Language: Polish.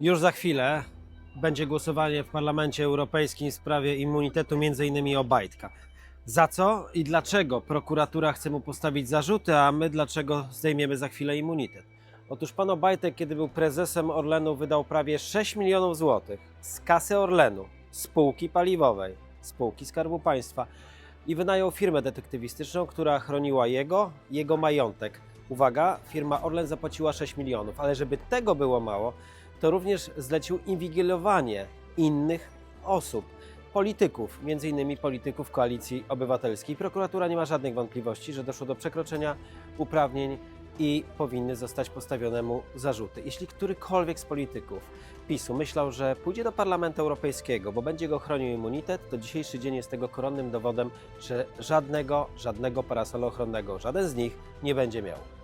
Już za chwilę będzie głosowanie w Parlamencie Europejskim w sprawie immunitetu m.in. Obajtka. Za co i dlaczego prokuratura chce mu postawić zarzuty, a my dlaczego zdejmiemy za chwilę immunitet? Otóż pan Obajtek, kiedy był prezesem Orlenu, wydał prawie 6 milionów złotych z kasy Orlenu, spółki paliwowej, spółki Skarbu Państwa i wynajął firmę detektywistyczną, która chroniła jego, jego majątek. Uwaga, firma Orlen zapłaciła 6 milionów, ale żeby tego było mało, to również zlecił inwigilowanie innych osób, polityków, innymi polityków Koalicji Obywatelskiej. Prokuratura nie ma żadnych wątpliwości, że doszło do przekroczenia uprawnień i powinny zostać postawione mu zarzuty. Jeśli którykolwiek z polityków PiSu myślał, że pójdzie do Parlamentu Europejskiego, bo będzie go chronił immunitet, to dzisiejszy dzień jest tego koronnym dowodem, że żadnego, żadnego parasolu ochronnego, żaden z nich nie będzie miał.